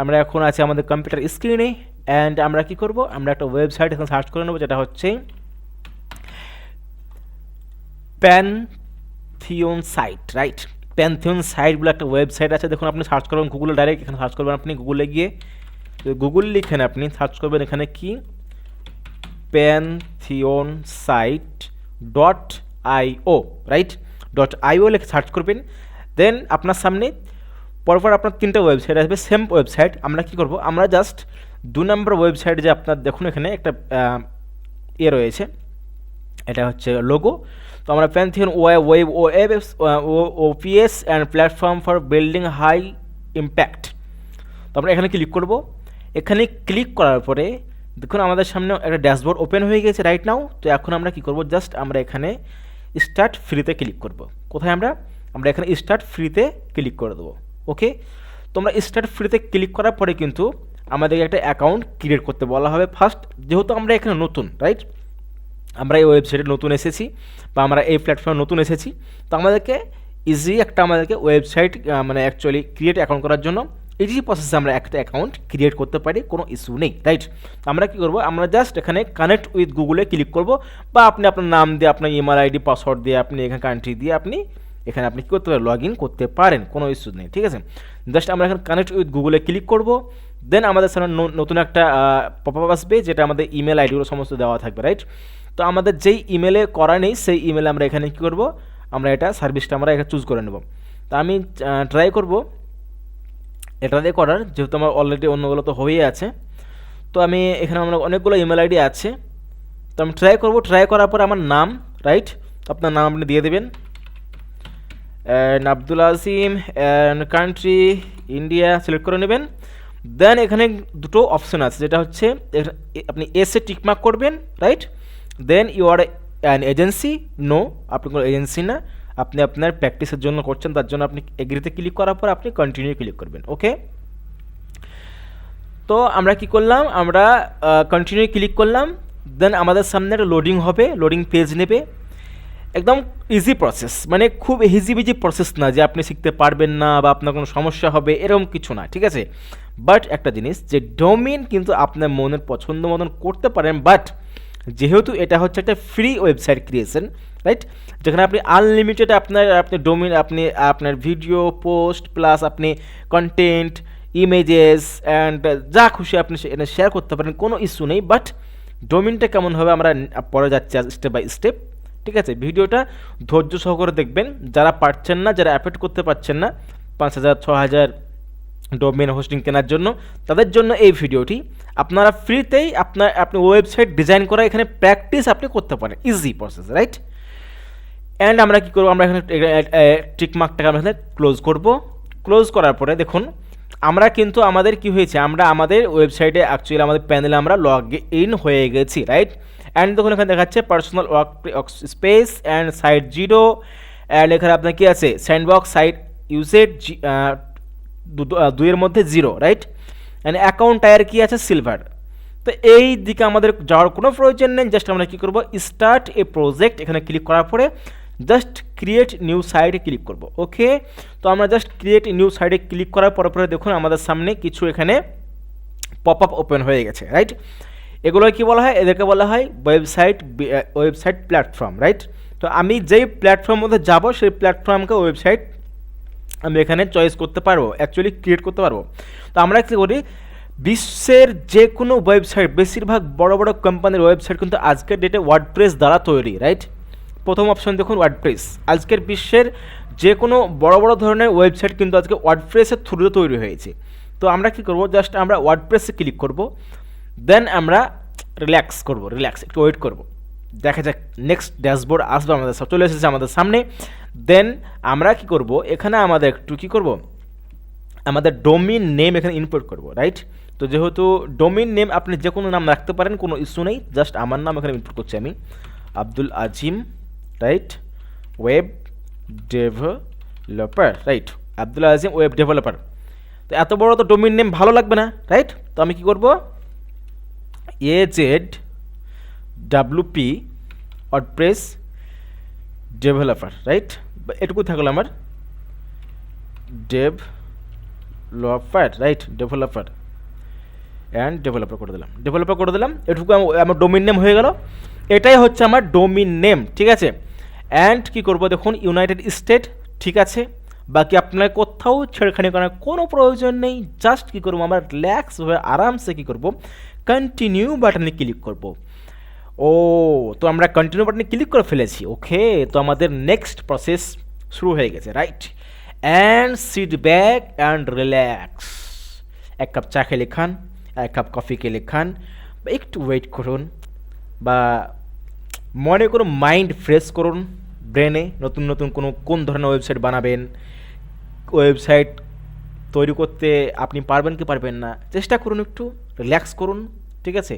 আমরা এখন আছি আমাদের কম্পিউটার স্ক্রিনে অ্যান্ড আমরা কি করব? আমরা একটা ওয়েবসাইট এখন সার্চ করে নেব, যেটা হচ্ছে Pantheon site right Pantheon site বলে একটা ওয়েবসাইট আছে, দেখুন আপনি সার্চ করবেন গুগলে ডাইরেক্ট এখানে সার্চ করবেন আপনি গুগলে গিয়ে গুগল লিখেন আপনি সার্চ করবেন এখানে কি? Pantheon site dot io right dot io লিখে সার্চ করবেন দেন আপনার সামনে পরপর আপনার তিনটা ওয়েবসাইট আসবে সেম ওয়েবসাইট আমরা কি করব? আমরা জাস্ট দু নম্বর ওয়েবসাইট যে আপনার দেখুন এখানে একটা ইয়ে রয়েছে, এটা হচ্ছে লোগো তো আমরা Pantheon web web O ops and platform for building high impact তো আমরা এখানে ক্লিক করব। এখানে ক্লিক করার পরে দেখুন আমাদের সামনে একটা ড্যাশবোর্ড ওপেন হয়ে গেছে রাইট নাও তো এখন আমরা কি করব? জাস্ট আমরা এখানে স্টার্ট ফ্রিতে ক্লিক করব। কোথায় আমরা? আমরা এখানে স্টার্ট ফ্রিতে ক্লিক করে দেবো। ওকে তোমরা স্টার্ট ফ্রিতে ক্লিক করার পরে কিন্তু আমাদেরকে একটা অ্যাকাউন্ট ক্রিয়েট করতে বলা হবে ফার্স্ট যেহেতু আমরা এখানে নতুন রাইট আমরা এই ওয়েবসাইটে নতুন এসেছি বা আমরা এই প্ল্যাটফর্মে নতুন এসেছি। তো আমাদেরকে ইজি একটা আমাদেরকে ওয়েবসাইট মানে অ্যাকচুয়ালি ক্রিয়েট অ্যাকাউন্ট করার জন্য ইজি প্রসেসে আমরা একটা অ্যাকাউন্ট ক্রিয়েট করতে পারি, কোনো ইস্যু নেই রাইট আমরা কী করব? আমরা জাস্ট এখানে কানেক্ট উইথ গুগলে ক্লিক করব বা আপনি আপনার নাম দিয়ে, আপনার ইমেল আইডি পাসওয়ার্ড দিয়ে, আপনি এখানে কান্ট্রি দিয়ে আপনি এখানে আপনি কী করতে পারেন? লগ ইন করতে পারেন, কোনো ইস্যু নেই, ঠিক আছে? জাস্ট আমরা এখন কানেক্ট উইথ গুগলে ক্লিক করব দেন আমাদের সামনে নতুন একটা পপ আপ আসবে, যেটা আমাদের ইমেল আইডিগুলো সমস্ত দেওয়া থাকবে রাইট তো আমাদের যেই ইমেলে করা নেই, সেই ইমেলে আমরা এখানে কী করব? আমরা এটা সার্ভিসটা আমরা এখানে চুজ করে নেব। তা আমি ট্রাই করব। এটা দিয়ে করার, যেহেতু আমার অলরেডি অন্যগুলো তো হয়েই আছে। তো আমি এখানে আমার অনেকগুলো ইমেল আইডি আছে। তো আমি ট্রাই করব। ট্রাই করার পর আমার নাম রাইট আপনার নাম আপনি দিয়ে দেবেন। And Abdul Asim and country India select করে নেবেন। দেন এখানে দুটো অপশন আছে, যেটা হচ্ছে আপনি এসে টিকমার্ক করবেন right then you are an agency no আপনি কোনো এজেন্সি না। আপনি আপনার প্র্যাকটিসের জন্য করছেন, তার জন্য আপনি এগ্রিতে ক্লিক করার পর আপনি কন্টিনিউ ক্লিক করবেন ওকে তো আমরা কি করলাম, আমরা কন্টিনিউ ক্লিক করলাম। দেন আমাদের সামনে একটা লোডিং হবে লোডিং পেজ নেবে। একদম ইজি প্রসেস মানে খুব হিজিবিজি প্রসেস না যে আপনি শিখতে পারবেন না বা আপনার কোনো সমস্যা হবে, এরকম কিছু না, ঠিক আছে? বাট একটা জিনিস যে ডোমিন কিন্তু আপনার মনের পছন্দ মতন করতে পারেন বাট যেহেতু এটা হচ্ছে একটা ফ্রি ওয়েবসাইট ক্রিয়েশন রাইট যেখানে আপনি আনলিমিটেড আপনার, আপনি ডোমিন আপনি, আপনার ভিডিও পোস্ট প্লাস আপনি কন্টেন্ট ইমেজেস অ্যান্ড যা খুশি আপনি এটা শেয়ার করতে পারেন, কোনো ইস্যু নেই বাট ডোমিনটা কেমন হবে আমরা পরে যাচ্ছি স্টেপ বাই স্টেপ ঠিক আছে? ভিডিওটা ধৈর্য সহকারে দেখবেন। যারা পারছেন না, যারা অ্যাফোর্ড করতে পারছেন না, পাঁচ হাজার, ছ হাজার ডোমেন হোস্টিং কেনার জন্য, তাদের জন্য এই ভিডিওটি। আপনারা ফ্রিতেই আপনার, আপনি ওয়েবসাইট ডিজাইন করা এখানে প্র্যাকটিস আপনি করতে পারেন। ইজি প্রসেস রাইট অ্যান্ড আমরা কী করব? আমরা এখানে টিকমার্কটাকে আমরা এখানে ক্লোজ করব। ক্লোজ করার পরে দেখুন, আমরা কিন্তু আমাদের কি হয়েছে? আমরা আমাদের ওয়েবসাইটে অ্যাকচুয়ালি আমাদের প্যানেলে আমরা লগ ইন হয়ে গেছি রাইট অ্যান্ড দেখুন, এখানে দেখাচ্ছে personal workspace and site zero and এখানে আপনার কী আছে? স্যান্ডবক্স সাইট ইউজেড দুইয়ের মধ্যে zero right and account tier কী আছে? সিলভার তো এই দিকে আমাদের যাওয়ার কোনো প্রয়োজন নেই জাস্ট আমরা কী করব? স্টার্ট এ প্রজেক্ট এখানে ক্লিক করার পরে জাস্ট ক্রিয়েট নিউ সাইটে ক্লিক করব ওকে তো আমরা জাস্ট ক্রিয়েট নিউ সাইটে ক্লিক করার পরে পরে দেখুন আমাদের সামনে কিছু এখানে পপ আপ ওপেন হয়ে গেছে রাইট এগুলো কি বলা হয়? এদেরকে বলা হয় ওয়েবসাইট ওয়েবসাইট প্ল্যাটফর্ম রাইট তো আমি যেই প্ল্যাটফর্মের মধ্যে যাব, সেই প্ল্যাটফর্মকে ওয়েবসাইট আমি এখানে চয়েস করতে পারব অ্যাকচুয়ালি ক্রিয়েট করতে পারব। তো আমরা কী করি? বিশ্বের যে কোনো ওয়েবসাইট বেশিরভাগ বড় বড় কোম্পানির ওয়েবসাইট কিন্তু আজকের ডেটে ওয়ার্ডপ্রেস দ্বারা তৈরি রাইট প্রথম অপশন দেখুন ওয়ার্ডপ্রেস আজকের বিশ্বের যে কোনো বড় বড় ধরনের ওয়েবসাইট কিন্তু আজকে ওয়ার্ডপ্রেসের থ্রুতে তৈরি হয়েছে। তো আমরা কী করব? জাস্ট আমরা ওয়ার্ডপ্রেসে ক্লিক করব। দেন আমরা রিল্যাক্স করব রিল্যাক্স একটু ওয়েট করব। দেখা যাক নেক্সট ড্যাশবোর্ড আসবে আমাদের সব চলে এসেছে আমাদের সামনে। দেন আমরা কি করব, এখানে আমাদের একটু কী করব? আমাদের ডোমিন নেম এখানে ইনপুট করব রাইট তো যেহেতু ডোমিন নেম আপনি যে কোনো নাম রাখতে পারেন, কোনো ইস্যু নেই জাস্ট আমার নাম এখানে ইনপুট করছি আমি। Abdul Azim right web developer right Abdul Azim web developer তো এত বড় তো ডোমিন নেম ভালো লাগবে না রাইট তো আমি কি করব? A Z W P WordPress developer right এটুকু থাকল আমার dev developer right developer and developer করে দিলাম। ডেভেলপার করে দিলাম, এটুকু আম- আমার ডোমিন নেম হয়ে গেল। এটাই হচ্ছে আমার ডোমিন নেম ঠিক আছে? অ্যান্ড কি করব দেখুন ইউনাইটেড স্টেট ঠিক আছে? বাকি আপনার কোথাও ছেড়খানি করার কোনো প্রয়োজন নেই। জাস্ট কী করব, আমরা রিল্যাক্স হয়ে আরামসে কী করব? কন্টিনিউ বাটনে ক্লিক করব। ও, তো আমরা কন্টিনিউ বাটনে ক্লিক করে ফেলেছি। ওকে, তো আমাদের নেক্সট প্রসেস শুরু হয়ে গেছে right and sit back and relax এক কাপ চা খেলে খান এক কাপ কফি খেলে খান বা একটু ওয়েট করুন, বা মনে করুন মাইন্ড ফ্রেশ করুন ব্রেনে নতুন নতুন কোনো কোন ধরনের ওয়েবসাইট বানাবেন ওয়েবসাইট তৈরি করতে আপনি পারবেন কি পারবেন না, চেষ্টা করুন একটু। রিল্যাক্স করুন, ঠিক আছে?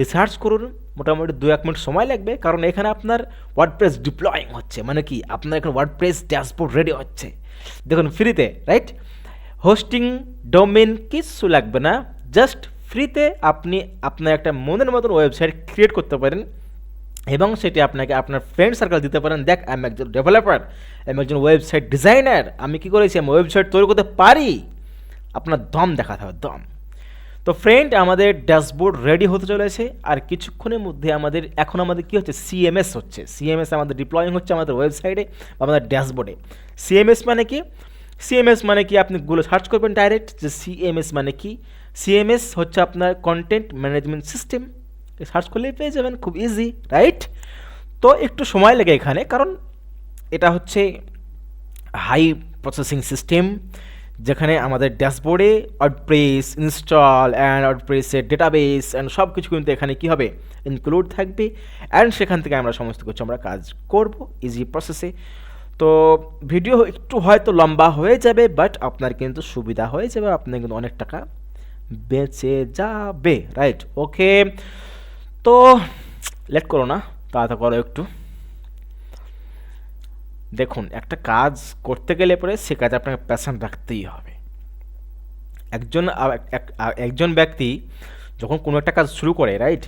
রিসার্চ করুন, মোটামুটি দু এক মিনিট সময় লাগবে, কারণ এখানে আপনার ওয়ার্ডপ্রেস ডিপ্লয়িং হচ্ছে। মানে কি? আপনার এখানে ওয়ার্ডপ্রেস ড্যাশবোর্ড রেডি হচ্ছে। দেখুন ফ্রিতে রাইট হোস্টিং ডোমেন কিচ্ছু লাগবে না। জাস্ট ফ্রিতে আপনি আপনার একটা মনের মতন ওয়েবসাইট ক্রিয়েট করতে পারেন এবং সেটি আপনাকে আপনার ফ্রেন্ড সার্কেল দিতে পারেন। দেখ, আমি একজন ডেভেলপার আমি একজন ওয়েবসাইট ডিজাইনার আমি কী করেছি? আমি ওয়েবসাইট তৈরি করতে পারি? আপনার দম দেখাতে হবে, দম। তো ফ্রেন্ড আমাদের ড্যাশবোর্ড রেডি হতে চলেছে। আর কিছুক্ষণের মধ্যে আমাদের, এখন আমাদের কী হচ্ছে? সিএমএস হচ্ছে। সিএমএস আমাদের ডিপ্লয়িং হচ্ছে আমাদের ওয়েবসাইটে বা আমাদের ড্যাশবোর্ডে সিএমএস মানে কি? সিএমএস মানে কি? আপনি গুলো সার্চ করবেন ডাইরেক্ট যে সিএমএস মানে কি? সিএমএস হচ্ছে আপনার কন্টেন্ট ম্যানেজমেন্ট সিস্টেম সার্চ করলেই পেয়ে যাবেন, খুব ইজি রাইট তো একটু সময় লাগে এখানে, কারণ এটা হচ্ছে হাই প্রসেসিং সিস্টেম যেখানে আমাদের ড্যাশবোর্ডে ওয়ার্ডপ্রেস ইনস্টল অ্যান্ড ওয়ার্ডপ্রেসের ডেটাবেস অ্যান্ড সব কিছু কিন্তু এখানে কী হবে? ইনক্লুড থাকবে। অ্যান্ড সেখান থেকে আমরা সমস্ত কিছু আমরা কাজ করব ইজি প্রসেসে তো ভিডিও একটু হয়তো লম্বা হয়ে যাবে বাট আপনার কিন্তু সুবিধা হয়ে যাবে, আপনার কিন্তু অনেক টাকা বেঁচে যাবে রাইট ওকে তো লেট করো না, তাড়াতাড়ি করো একটু। দেখুন, একটা কাজ করতে গেলে পরে সে কাজে আপনাকে প্যাশন রাখতেই হবে। একজন একজন ব্যক্তি যখন কোনো একটা কাজ শুরু করে রাইট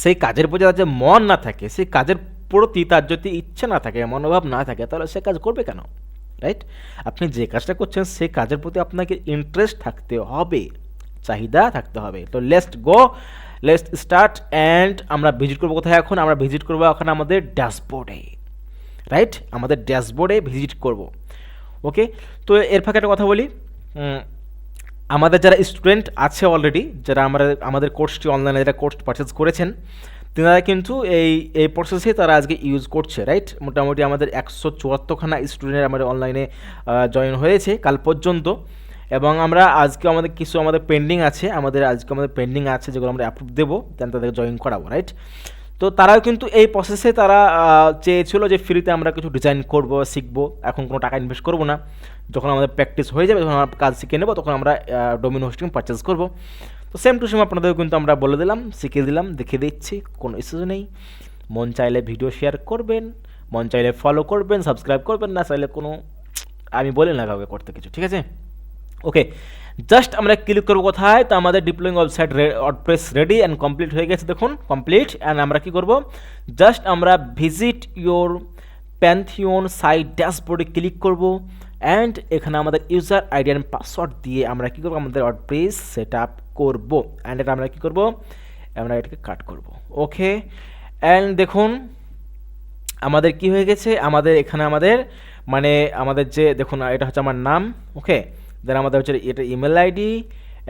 সেই কাজের প্রতি তার যে মন না থাকে, সেই কাজের প্রতি তার যদি ইচ্ছে না থাকে, মনোভাব না থাকে, তাহলে সে কাজ করবে কেন? রাইট আপনি যে কাজটা করছেন, সেই কাজের প্রতি আপনাকে ইন্টারেস্ট থাকতে হবে, চাহিদা থাকতে হবে। তো least go least start and আমরা ভিজিট করব কোথায় এখন? আমরা ভিজিট করব এখন আমাদের ড্যাশবোর্ডে রাইট আমাদের ড্যাশবোর্ডে ভিজিট করব। ওকে তো এর ফাঁকে একটা কথা বলি। আমাদের যারা স্টুডেন্ট আছে অলরেডি যারা আমরা, আমাদের কোর্সটি অনলাইনে যারা কোর্স পারচেজ করেছেন, তেনারা কিন্তু এই এই প্রসেসে তারা আজকে ইউজ করছে রাইট মোটামুটি আমাদের একশো চুয়াত্তরখানা স্টুডেন্ট আমাদের অনলাইনে জয়েন হয়েছে কাল পর্যন্ত। এবং আমরা আজকে আমাদের কিছু আমাদের পেন্ডিং আছে, আমাদের, আজকে আমাদের পেন্ডিং আছে যেগুলো আমরা অ্যাপ্রুভ দেবো দেন তাদেরকে জয়েন করাবো রাইট তো তারাও কিন্তু এই প্রসেসে তারা চেয়েছিল যে ফ্রিতে আমরা কিছু ডিজাইন করব, শিখব, এখন কোনো টাকা ইনভেস্ট করব না। যখন আমাদের প্র্যাকটিস হয়ে যাবে, যখন আমরা কাজ শিখে নেব, তখন আমরা ডোমিন হোস্টিং পারচেস করব। তো সেম টু সেম আপনাদেরও কিন্তু আমরা বলে দিলাম, শিখিয়ে দিলাম, দেখিয়ে দিচ্ছি, কোনো ইস্যু নেই। মন চাইলে ভিডিও শেয়ার করবেন, মন চাইলে ফলো করবেন সাবস্ক্রাইব করবেন, না চাইলে কোনো, আমি বলি না কাউকে করতে কিছু, ঠিক আছে? ওকে জাস্ট আমরা ক্লিক করব কোথায়? তো আমাদের deploying website WordPress ready and complete হয়ে গেছে দেখুন কমপ্লিট অ্যান্ড আমরা কি করব? জাস্ট আমরা ভিজিট ইওর প্যান্থিয়ন সাইট ড্যাশবোর্ডে ক্লিক করব অ্যান্ড এখানে আমাদের ইউজার আইডি অ্যান্ড পাসওয়ার্ড দিয়ে আমরা কি করব? আমাদের ওয়ার্ডপ্রেস সেট আপ করব অ্যান্ড এটা আমরা কি করব? আমরা এটাকে কাট করব ওকে অ্যান্ড দেখুন, আমাদের কি হয়ে গেছে? আমাদের এখানে আমাদের মানে আমাদের যে, দেখুন, এটা হচ্ছে আমার নাম ওকে দেন আমাদের হচ্ছে এটা ইমেল আইডি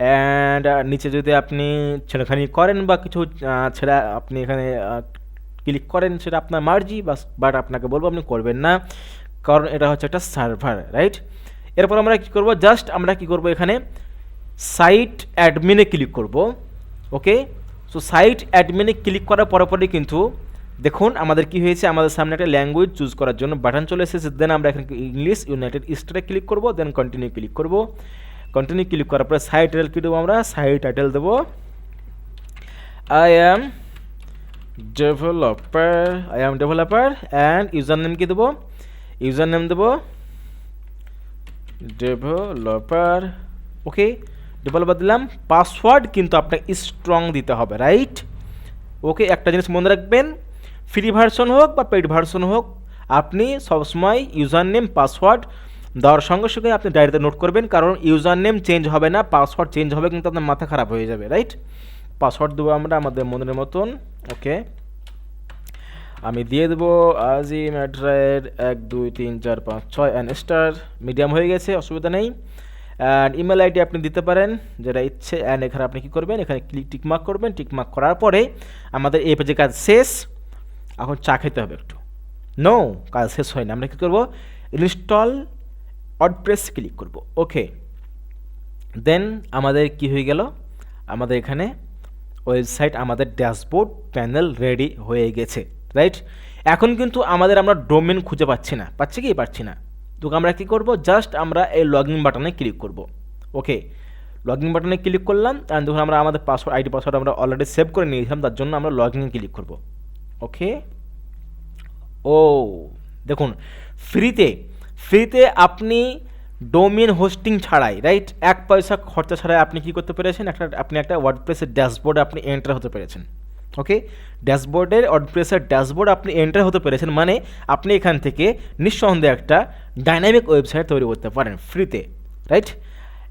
অ্যান্ড নিচে যদি আপনি ছেড়েখানি করেন বা কিছু ছেড়া আপনি এখানে ক্লিক করেন সেটা আপনার মার্জি বাট আপনাকে বলব আপনি করবেন না। কারণ এটা হচ্ছে একটা সার্ভার রাইট এরপর আমরা কী করব? জাস্ট আমরা কি করব এখানে? সাইট অ্যাডমিনে ক্লিক করব ওকে সো সাইট অ্যাডমিনে ক্লিক করার পরে পরে কিন্তু দেখুন, আমাদের কি হয়েছে? আমাদের সামনে একটা ল্যাঙ্গুয়েজ চুজ করার জন্য বাটন চলে এসেছে। দেন আমরা এখানে ইংলিশ ইউনাইটেড স্টেটে ক্লিক করব দেন কন্টিনিউ ক্লিক করব। কন্টিনিউ ক্লিক করার পরে সাইট টাইটেল কী দেবো আমরা? সাইট টাইটেল দেবো। I am developer I am developer and username কী দেবো? ইউজার নেম দেবো ডেভেলপার ওকে ডেভেলপার দিলাম পাসওয়ার্ড কিন্তু আপনাকে স্ট্রং দিতে হবে রাইট ওকে একটা জিনিস মনে রাখবেন ফ্রি ভার্সন হোক বা পেড ভার্সন হোক, আপনি সবসময় ইউজার নেম পাসওয়ার্ড, দেওয়ার সঙ্গে সঙ্গে আপনি ডায়েরিতে নোট করবেন, কারণ ইউজার নেম চেঞ্জ হবে না, পাসওয়ার্ড চেঞ্জ হবে, কিন্তু আপনার মাথা খারাপ হয়ে যাবে, রাইট? পাসওয়ার্ড দেবো আমরা আমাদের মনের মতন, ওকে? আমি দিয়ে দেবো আজিম অ্যাড্রেড এক, দুই, তিন, চার, পাঁচ, ছয় অ্যান্ড স্টার মিডিয়াম হয়ে গেছে, অসুবিধা নেই। অ্যান্ড ইমেল আইডি আপনি দিতে পারেন, যেটা ইচ্ছে অ্যান্ড এখানে আপনি কী করবেন, এখানে ক্লিক টিকমার্ক করবেন টিকমার্ক করার পরে আমাদের এই পেজে কাজ শেষ। এখন চা খেতে হবে একটু। নো কাজ শেষ হয় না আমরা কী করব? ইনস্টল অডপ্রেস ক্লিক করব। ওকে দেন আমাদের কি হয়ে গেল? আমাদের এখানে ওয়েবসাইট আমাদের ড্যাশবোর্ড প্যানেল রেডি হয়ে গেছে রাইট এখন কিন্তু আমাদের আমরা ডোমেন খুঁজে পাচ্ছি না। পাচ্ছি কি? পাচ্ছি না। তো আমরা কী করব? জাস্ট আমরা এই লগ ইন বাটনে ক্লিক করব। ওকে লগ ইন বাটনে ক্লিক করলাম অ্যান্ড দেখুন আমরা আমাদের পাসওয়ার্ড আইডি পাসওয়ার্ড আমরা অলরেডি সেভ করে নিয়েছিলাম, তার জন্য আমরা লগ ইন ক্লিক করব। ওকে ও, দেখুন ফ্রিতে ফ্রিতে আপনি ডোমিন হোস্টিং ছাড়াই রাইট এক পয়সা খরচা ছাড়াই আপনি কি করতে পেরেছেন? একটা, আপনি একটা ওয়ার্ডপ্রেসের ড্যাশবোর্ডে আপনি এন্টার হতে পেরেছেন। ওকে ড্যাশবোর্ডের ওয়ার্ডপ্রেসের ড্যাশবোর্ড আপনি এন্টার হতে পেরেছেন মানে আপনি এখান থেকে নিঃসন্দেহে একটা ডাইনামিক ওয়েবসাইট তৈরি করতে পারেন ফ্রিতে রাইট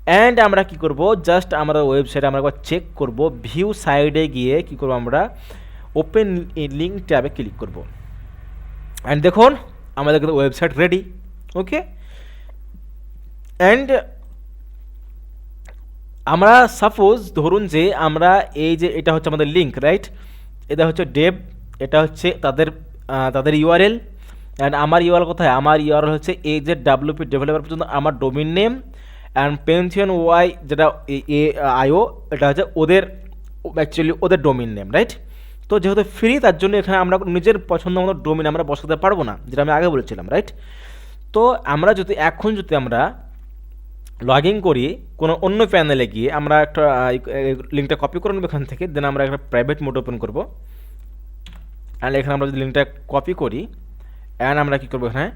অ্যান্ড আমরা কি করব? জাস্ট আমরা ওয়েবসাইটে আমরা একবার চেক করব ভিউ সাইডে গিয়ে কি করব আমরা? ওপেন লিঙ্ক ট্যাবে ক্লিক করব। অ্যান্ড দেখুন, আমাদের কিন্তু ওয়েবসাইট রেডি ওকে অ্যান্ড আমরা সাপোজ ধরুন যে আমরা এই যে এটা হচ্ছে আমাদের লিঙ্ক রাইট এটা হচ্ছে ডেব এটা হচ্ছে তাদের তাদের ইউআরএল অ্যান্ড আমার ইউআরএল কোথায়? আমার ইউআরএল হচ্ছে এই যে ডাব্লিউপি ডেভেলপার পর্যন্ত আমার ডোমিন নেম অ্যান্ড পেনশন ওয়াই যেটা এ আইও এটা হচ্ছে ওদের অ্যাকচুয়ালি ওদের ডোমিন নেম রাইট তো যেহেতু ফ্রি তার জন্য এখানে আমরা নিজের পছন্দ মতো ডোমিন আমরা বসাতে পারব না, যেটা আমি আগে বলেছিলাম রাইট তো আমরা যদি, এখন যদি আমরা লগ ইন করি, কোনো অন্য প্যানেলে গিয়ে আমরা একটা লিঙ্কটা কপি করে নেব এখান থেকে দেন আমরা একটা প্রাইভেট মোড ওপেন করব। অ্যান্ড এখানে আমরা যদি লিঙ্কটা কপি করি অ্যান্ড আমরা কী করব এখানে?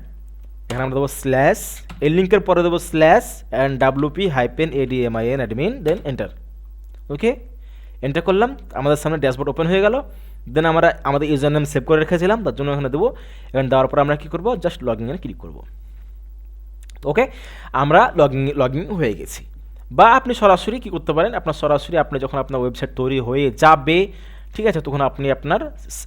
এখানে আমরা দেবো স্ল্যাশ এই লিঙ্কের পরে দেবো slash and WP hyphen A D M I N admin then enter okay enter করলাম, আমাদের সামনে ড্যাশবোর্ড ওপেন হয়ে গেল। দেন আমরা আমাদের ইউজার নেম সেভ করে রেখেছিলাম, তার জন্য এখানে দেবো। এখানে দেওয়ার পর আমরা কী করব? জাস্ট লগ ইনে ক্লিক করব। ওকে আমরা লগ ইন লগ ইন হয়ে গেছি। বা আপনি সরাসরি কী করতে পারেন? আপনার সরাসরি আপনি যখন আপনার ওয়েবসাইট তৈরি হয়ে যাবে, ঠিক আছে, তখন আপনি আপনার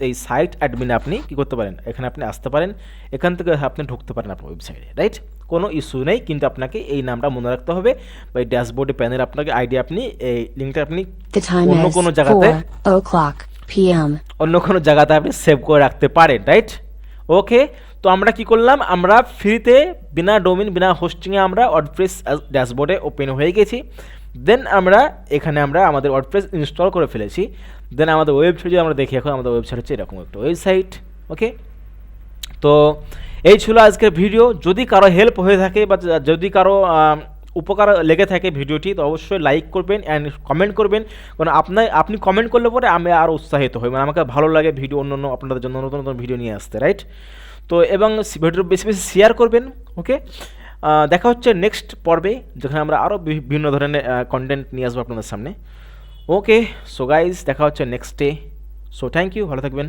এই সাইট অ্যাডমিনে আপনি কী করতে পারেন? এখানে আপনি আসতে পারেন। এখান থেকে আপনি ঢুকতে পারেন আপনার ওয়েবসাইটে রাইট কোনো ইস্যু নেই কিন্তু আপনাকে এই নামটা মনে রাখতে হবে। বা এই ড্যাশবোর্ডে প্যানেল আপনাকে আইডি আপনি এই লিঙ্কটা আপনি অন্য কোনো জায়গাতে 4 o'clock p.m. অন্য কোনো জায়গাতে আপনি সেভ করে রাখতে পারেন রাইট ওকে তো আমরা কি করলাম? আমরা ফ্রিতে বিনা ডোমিন বিনা হোস্টিংয়ে আমরা ওয়ার্ডপ্রেস ড্যাশবোর্ডে ওপেন হয়ে গেছি। দেন আমরা এখানে আমরা আমাদের ওয়ার্ডপ্রেস ইনস্টল করে ফেলেছি। দেন আমাদের ওয়েবসাইট যদি আমরা দেখি এখন আমাদের ওয়েবসাইট হচ্ছে এরকম একটা ওয়েবসাইট ওকে তো এই ছিল আজকের ভিডিও। যদি কারও হেল্প হয়ে থাকে বা যদি কারও উপকার লেগে থাকে ভিডিওটি, তো অবশ্যই লাইক করবেন অ্যান্ড কমেন্ট করবেন। কারণ আপনার আপনি কমেন্ট করলে পরে আমি আরও উৎসাহিত হই। মানে আমাকে ভালো লাগে ভিডিও অন্য অন্য আপনাদের জন্য নতুন নতুন ভিডিও নিয়ে আসতে রাইট তো এবং ভিডিও বেশি বেশি শেয়ার করবেন ওকে দেখা হচ্ছে নেক্সট পর্বে, যেখানে আমরা আরও বিভিন্ন ধরনের কন্টেন্ট নিয়ে আসব আপনাদের সামনে। ওকে সো গাইজ দেখা হচ্ছে next day so thank you ভালো থাকবেন।